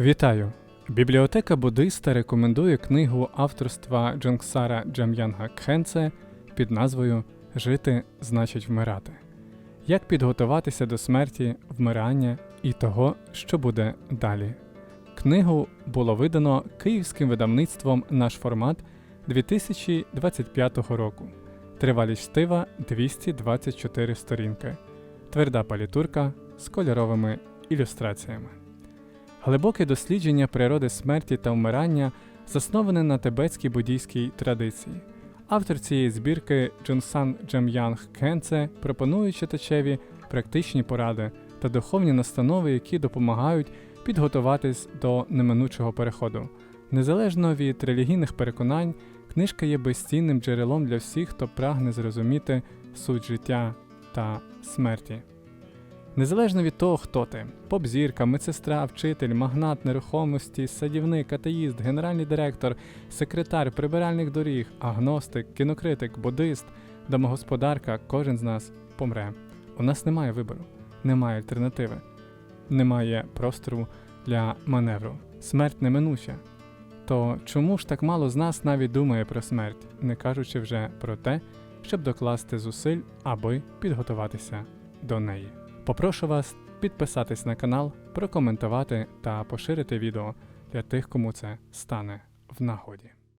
Вітаю! Бібліотека буддиста рекомендує книгу авторства Джонгсара Джам'янга Кхенце під назвою Жити значить вмирати. Як підготуватися до смерті, вмирання і того, що буде далі. Книгу було видано київським видавництвом Наш формат 2025 року. Тривалість штива 224 сторінки. Тверда палітурка з кольоровими ілюстраціями. Глибоке дослідження природи смерті та вмирання засноване на тибетській буддійській традиції. Автор цієї збірки Джонсан Джам'янг Кенце пропонує читачеві практичні поради та духовні настанови, які допомагають підготуватись до неминучого переходу. Незалежно від релігійних переконань, книжка є безцінним джерелом для всіх, хто прагне зрозуміти суть життя та смерті. Незалежно від того, хто ти поп-зірка, медсестра, вчитель, магнат нерухомості, садівник, атеїст, генеральний директор, секретар прибиральних доріг, агностик, кінокритик, буддист, домогосподарка, кожен з нас помре. У нас немає вибору, немає альтернативи, немає простору для маневру. Смерть неминуча. То чому ж так мало з нас навіть думає про смерть, не кажучи вже про те, щоб докласти зусиль, аби підготуватися до неї? Попрошу вас підписатись на канал, прокоментувати та поширити відео для тих, кому це стане в нагоді.